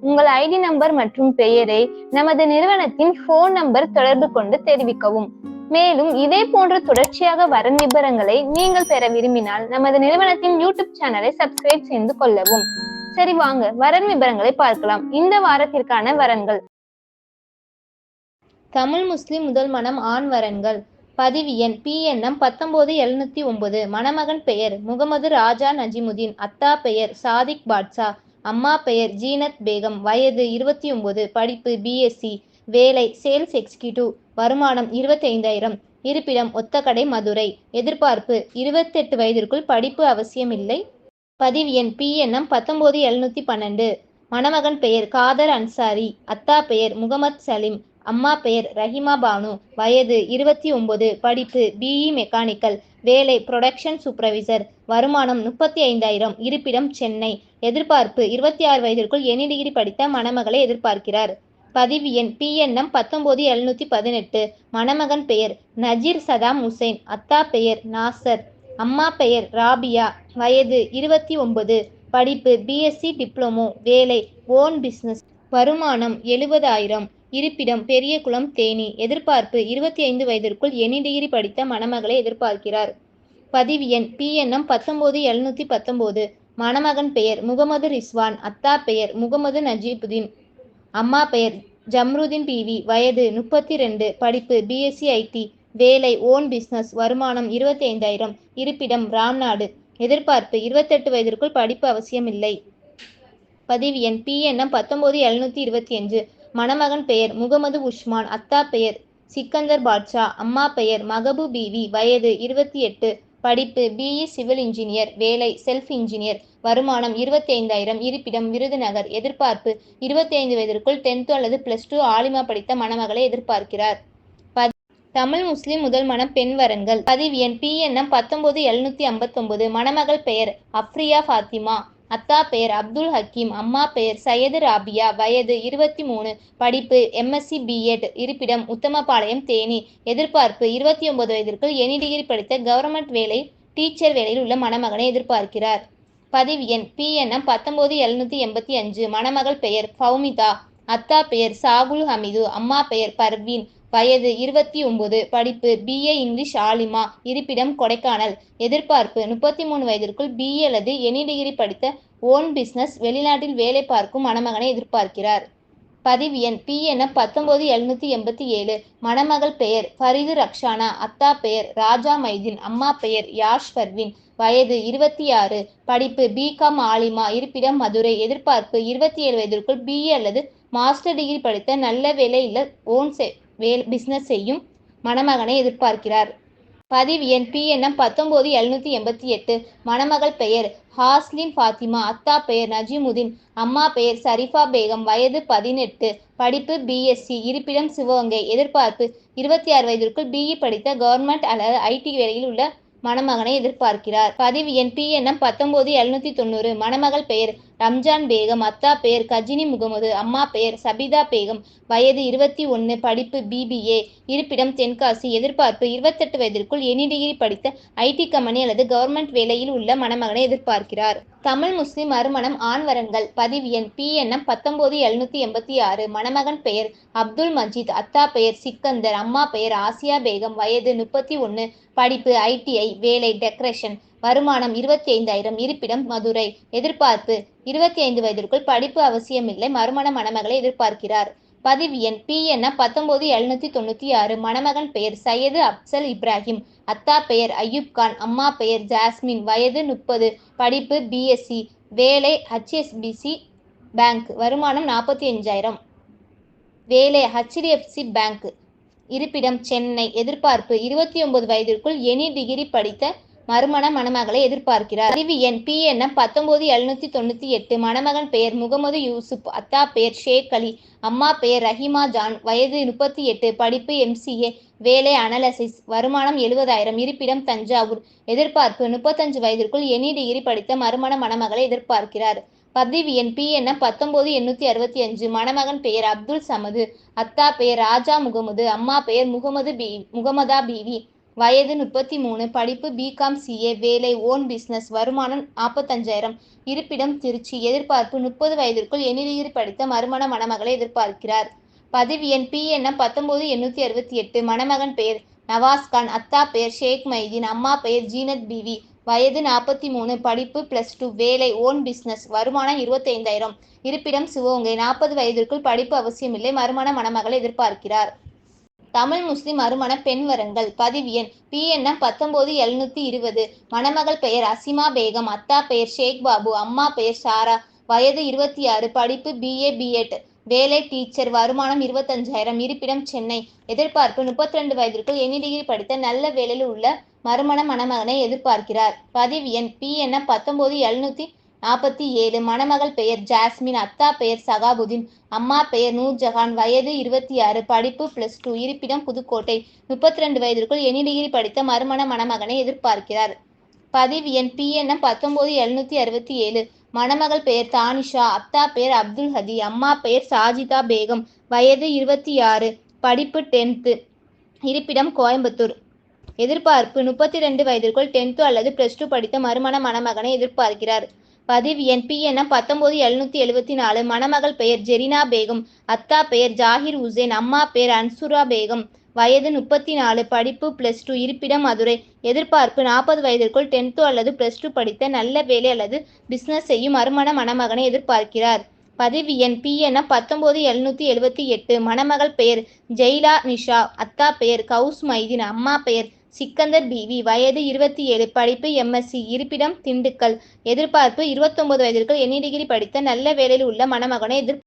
உங்கள் ID number மற்றும் பெயரை நமது நிறுவனத்தின் போன் நம்பர் தொடர்பு கொண்டு தெரிவிக்கவும். மேலும் இதே போன்ற தொடர்ச்சியாக வரும் விபரங்களை நீங்கள் பெற விரும்பினால் நமது நிறுவனத்தின் யூடியூப் சேனலை சப்ஸ்கிரைப் செய்து கொள்ளவும். சரி வாங்க வரன் விபரங்களை பார்க்கலாம். இந்த வாரத்திற்கான வரன்கள். தமிழ் முஸ்லிம் முதல் மனம் ஆண் வரன்கள். பதிவு எண் பிஎன்எம் பத்தொன்பது எழுநூத்தி ஒன்பது. மணமகன் பெயர் முகமது ராஜா நஜிமுதீன். அத்தா பெயர் சாதிக் பாட்ஷா. அம்மா பெயர் ஜீனத் பேகம். வயது இருபத்தி ஒன்பது படிப்பு பிஎஸ்சி வேலை சேல்ஸ் எக்ஸிக்யூட்டிவ் வருமானம் இருபத்தைந்தாயிரம். இருப்பிடம் ஒத்தக்கடை மதுரை. எதிர்பார்ப்பு இருபத்தெட்டு வயதிற்குள் படிப்பு அவசியமில்லை. பதிவு எண் பிஎன்எம் பத்தொம்போது எழுநூத்தி பன்னெண்டு. மணமகன் பெயர் காதர் அன்சாரி. அத்தா பெயர் முகமது சலீம். அம்மா பெயர் ரஹிமா பானு. வயது இருபத்தி ஒன்பது. படிப்பு பிஇ மெக்கானிக்கல் வேலை புரொடக்ஷன் சூப்பர்வைசர் வருமானம் முப்பத்தி ஐந்தாயிரம். இருப்பிடம் சென்னை. எதிர்பார்ப்பு இருபத்தி ஆறு வயதிற்குள் எனி டிகிரி படித்த மணமகளை எதிர்பார்க்கிறார். பதிவு எண் பிஎன்எம் பத்தொன்பது எழுநூத்தி பதினெட்டு. மணமகன் பெயர் நஜீர் சதாம் ஹுசைன். அத்தா பெயர் நாசர். அம்மா பெயர் ராபியா. வயது இருபத்தி ஒன்பது. படிப்பு பிஎஸ்சி டிப்ளமோ. வேலை ஓன் பிஸ்னஸ் வருமானம் எழுபதாயிரம். இருப்பிடம் பெரியகுளம் தேனி. எதிர்பார்ப்பு இருபத்தி ஐந்து வயதிற்குள் எனி டிகிரி படித்த மணமகளை எதிர்பார்க்கிறார். பதிவு எண் பிஎன்எம் பத்தொம்போது எழுநூத்தி பத்தொம்போது. மணமகன் பெயர் முகமது ரிஸ்வான். அத்தா பெயர் முகமது நஜீபுதீன். அம்மா பெயர் ஜம்ருதீன் பிவி வயது முப்பத்தி ரெண்டு படிப்பு பிஎஸ்சி ஐடி வேலை ஓன் பிஸ்னஸ் வருமானம் இருபத்தி ஐந்தாயிரம் இருப்பிடம் ராம்நாடு. எதிர்பார்ப்பு இருபத்தெட்டு வயதிற்குள் படிப்பு அவசியமில்லை. பதிவு எண் பிஎன்எம் பத்தொம்போது எழுநூத்தி இருபத்தி அஞ்சு. மணமகன் பெயர் முகமது உஸ்மான் அத்தா பெயர் சிக்கந்தர் பாட்ஷா அம்மா பெயர் மகபு பிவி வயது இருபத்தி எட்டு படிப்பு பிஇ சிவில் இன்ஜினியர் வேலை செல்ஃப் இன்ஜினியர் வருமானம் இருபத்தி ஐந்தாயிரம் இருப்பிடம் விருதுநகர் எதிர்பார்ப்பு இருபத்தி ஐந்து வயதிற்குள் டென்த்து அல்லது பிளஸ் டூ ஆலிமா படித்த மணமகளை எதிர்பார்க்கிறார். தமிழ் முஸ்லிம் முதல் மனம் பெண் வரன்கள். பதிவு எண் பிஎன்எம் பத்தொன்பது எழுநூத்தி ஐம்பத்தொன்பது மணமகள் பெயர் அப்ரியா ஃபாத்திமா அத்தா பெயர் அப்துல் ஹக்கீம் அம்மா பெயர் சையது ராபியா வயது இருபத்தி மூணு படிப்பு எம்எஸ்சி பிஎட் இருப்பிடம் உத்தமபாளையம் தேனி. எதிர்பார்ப்பு இருபத்தி ஒன்பது வயதிற்குள் எனி டிகிரி படித்த கவர்மெண்ட் வேலை டீச்சர் வேலையில் உள்ள மணமகனை எதிர்பார்க்கிறார். பதிவு எண் பிஎன்எம் பத்தொன்பது எழுநூத்தி எண்பத்தி அஞ்சு மணமகள் பெயர் ஃபவுமிதா அத்தா பெயர் சாகுல் ஹமீது அம்மா பெயர் பர்வீன். வயது இருபத்தி ஒன்பது படிப்பு பிஏ இங்கிலீஷ் ஆலிமா இருப்பிடம் கொடைக்கானல். எதிர்பார்ப்பு முப்பத்தி மூணு வயதிற்குள் பிஏ அல்லது எனி டிகிரி படித்த ஓன் பிஸ்னஸ் வெளிநாட்டில் வேலை பார்க்கும் மணமகனை எதிர்பார்க்கிறார். பதிவு எண் பிஎன்எஃப் பத்தொன்பது எழுநூத்தி எண்பத்தி ஏழு. மணமகள் பெயர் ஃபரிது ரக்ஷானா. அத்தா பெயர் ராஜா மைதீன். அம்மா பெயர் யாஷ் ஃபர்வின். வயது இருபத்தி ஆறு. படிப்பு பிகாம் ஆலிமா இருப்பிடம் மதுரை. எதிர்பார்ப்பு இருபத்தி ஏழு வயதிற்குள் பிஏ அல்லது மாஸ்டர் டிகிரி படித்த நல்ல வேலை இல்ல ஓன் வேல் பிஸ்னஸ் செய்யும் மணமகனை எதிர்பார்க்கிறார். பதிவு எண் பிஎன்எம் பத்தொம்போது எழுநூற்றி எண்பத்தி எட்டு. மணமகள் பெயர் ஹாஸ்லின் ஃபாத்திமா அத்தா பெயர் நஜிமுதீன் அம்மா பெயர் சரிஃபா பேகம் வயது பதினெட்டு. படிப்பு பிஎஸ்சி இருப்பிடம் சிவகங்கை. எதிர்பார்ப்பு இருபத்தி ஆறு வயதிற்குள் பிஇ படித்த கவர்மெண்ட் அல்லது ஐடி வேலையில் உள்ள மணமகனை எதிர்பார்க்கிறார். பதிவு எண் பிஎன்எம் பத்தொம்போது எழுநூற்றி தொண்ணூறு. மணமகள் பெயர் ரம்ஜான் பேகம் அத்தா பெயர் கஜினி முகமது அம்மா பெயர் சபிதா பேகம் வயது இருபத்தி ஒன்று படிப்பு பிபிஏ இருப்பிடம் தென்காசி எதிர்பார்ப்பு இருபத்தெட்டு வயதிற்குள் எனி டிகிரி படித்த ஐடி கம்பெனி அல்லது கவர்மெண்ட் வேலையில் உள்ள மணமகனை எதிர்பார்க்கிறார். தமிழ் முஸ்லிம் மறுமணம் ஆண்வரன்கள் பதிவு எண் பிஎன்எம் பத்தொன்பது எழுநூத்தி எண்பத்தி ஆறு மணமகன் பெயர் அப்துல் மஜீத் அத்தா பெயர் சிக்கந்தர் அம்மா பெயர் ஆசியா பேகம் வயது முப்பத்தி ஒன்று படிப்பு ஐடிஐ வேலை டெக்கரேஷன் வருமானம் இருபத்தி ஐந்தாயிரம் இருப்பிடம் மதுரை. எதிர்பார்ப்பு இருபத்தி ஐந்து வயதிற்குள் படிப்பு அவசியமில்லை. மறுமண மணமகளை எதிர்பார்க்கிறார். பதிவு எண் பிஎன்எம் பத்தொன்பது எழுநூத்தி தொண்ணூத்தி ஆறு. மணமகன் பெயர் சையது அப்சல் இப்ராஹிம். அத்தா பெயர் அய்யூப் கான். அம்மா பெயர் ஜாஸ்மின். வயது முப்பது. படிப்பு பிஎஸ்சி வேலை ஹச்எஸ்பிசி பேங்க். வருமானம் நாற்பத்தி அஞ்சாயிரம் வேலை ஹெச்டிஎஃப்சி பேங்க். இருப்பிடம் சென்னை. எதிர்பார்ப்பு இருபத்தி ஒன்பது வயதிற்குள் எனி டிகிரி படித்த மறுமண மணமகளை எதிர்பார்க்கிறார். அறிவு எண் பி எண்ணம் பத்தொன்பது எழுநூத்தி தொண்ணூத்தி எட்டு மணமகன் பெயர் முகமது யூசுப் அத்தா பெயர் ஷேக் அலி அம்மா பெயர் ரஹிமா ஜான் வயது முப்பத்தி எட்டு படிப்பு எம்சிஏ வேலை அனலசிஸ் வருமானம் எழுபதாயிரம் இருப்பிடம் தஞ்சாவூர். எதிர்பார்ப்பு முப்பத்தஞ்சு வயதிற்குள் எனி டிகிரி படித்த மறுமண மணமகளை எதிர்பார்க்கிறார். பதிவு எண் பி எண்ண பத்தொன்பது எண்ணூத்தி அறுபத்தி அஞ்சு மணமகன் பெயர் அப்துல் சமது அத்தா பெயர் ராஜா முகமது அம்மா பெயர் முகமது பி முகமதா பிவி வயது முப்பத்தி மூணு படிப்பு பிகாம் சிஏ வேலை ஓன் பிஸ்னஸ் வருமானம் நாற்பத்தஞ்சாயிரம் இருப்பிடம் திருச்சி. எதிர்பார்ப்பு முப்பது வயதிற்குள் எனி படித்த மறுமண மணமகளை எதிர்பார்க்கிறார். பதிவு எண் பிஎன்எம் எண்ணம் பத்தொன்பது அறுபத்தி எட்டு. மணமகன் பெயர் நவாஸ்கான் அத்தா பெயர் ஷேக் மைதீன் அம்மா பெயர் ஜீனத் பிவி. வயது நாற்பத்தி மூணு படிப்பு பிளஸ் டூ வேலை ஓன் பிஸ்னஸ் வருமானம் இருபத்தைந்தாயிரம். இருப்பிடம் சிவகங்கை. நாற்பது வயதிற்குள் படிப்பு அவசியமில்லை. மறுமண மணமகளை எதிர்பார்க்கிறார். தமிழ் முஸ்லிம் மறுமண பெண் வரன்கள் பதிவு எண். பி பத்தொன்பது எழுநூத்தி இருபது. மணமகள் பெயர் அசிமா பேகம். அத்தா பெயர் ஷேக் பாபு. அம்மா பெயர் சாரா. வயது இருபத்தி ஆறு படிப்பு பிஏ பிஎட் வேலை டீச்சர். வருமானம் இருபத்தஞ்சாயிரம். இருப்பிடம் சென்னை. எதிர்பார்ப்பு முப்பத்தி ரெண்டு வயதிற்குள் எனி டிகிரி படித்த நல்ல வேலையில் உள்ள மறுமண மணமகனை எதிர்பார்க்கிறார். பதிவு எண். பி பத்தொன்பது எழுநூத்தி நாற்பத்தி ஏழு. மணமகள் பெயர் ஜாஸ்மின் அத்தா பெயர் சகாபுதீன் அம்மா பெயர் நூர்ஜஹான். வயது இருபத்தி ஆறு. படிப்பு பிளஸ் டூ இருப்பிடம் புதுக்கோட்டை. முப்பத்தி ரெண்டு வயதிற்குள் எனி டிகிரி படித்த மறுமண மணமகனை எதிர்பார்க்கிறார். பதிவு எண் பிஎன்எம் பத்தொன்பது எழுநூத்தி அறுபத்தி ஏழு. மணமகள் பெயர் தானிஷா அத்தா பெயர் அப்துல் ஹதி அம்மா பெயர் சாஜிதா பேகம். வயது இருபத்தி ஆறு. படிப்பு டென்த்து இருப்பிடம் கோயம்புத்தூர். எதிர்பார்ப்பு முப்பத்தி ரெண்டு வயதிற்குள் டென்த்து அல்லது பிளஸ் டூ படித்த மறுமண மணமகனை எதிர்பார்க்கிறார். பதிவு எண் பிஎன்எம் பத்தொன்பது எழுநூத்தி எழுபத்தி நாலு மணமகள் பெயர் ஜெரினா பேகம் அத்தா பெயர் ஜாகிர் உசேன் அம்மா பெயர் அன்சுரா பேகம். வயது முப்பத்தி நாலு படிப்பு பிளஸ் டூ இருப்பிடம் மதுரை. எதிர்பார்ப்பு நாற்பது வயதிற்குள் டென்த்து அல்லது பிளஸ் டூ படித்த நல்ல வேலை அல்லது பிசினஸ் செய்யும் மறுமண மணமகனை எதிர்பார்க்கிறார். பதிவு எண் பிஎன்எம் பத்தொன்பது எழுநூத்தி எழுபத்தி எட்டு மணமகள் பெயர் ஜெய்லா நிஷா அத்தா பெயர் கவுஸ் மைதீன் அம்மா பெயர் சிக்கந்தர் பிவி வயது இருபத்தி ஏழு படிப்பு எம்எஸ்சி இருப்பிடம் திண்டுக்கல். எதிர்பார்ப்பு இருபத்தொன்பது வயதிற்குள் எண்ணி டிகிரி படித்த நல்ல வேலையில் உள்ள மணமகனை எதிர்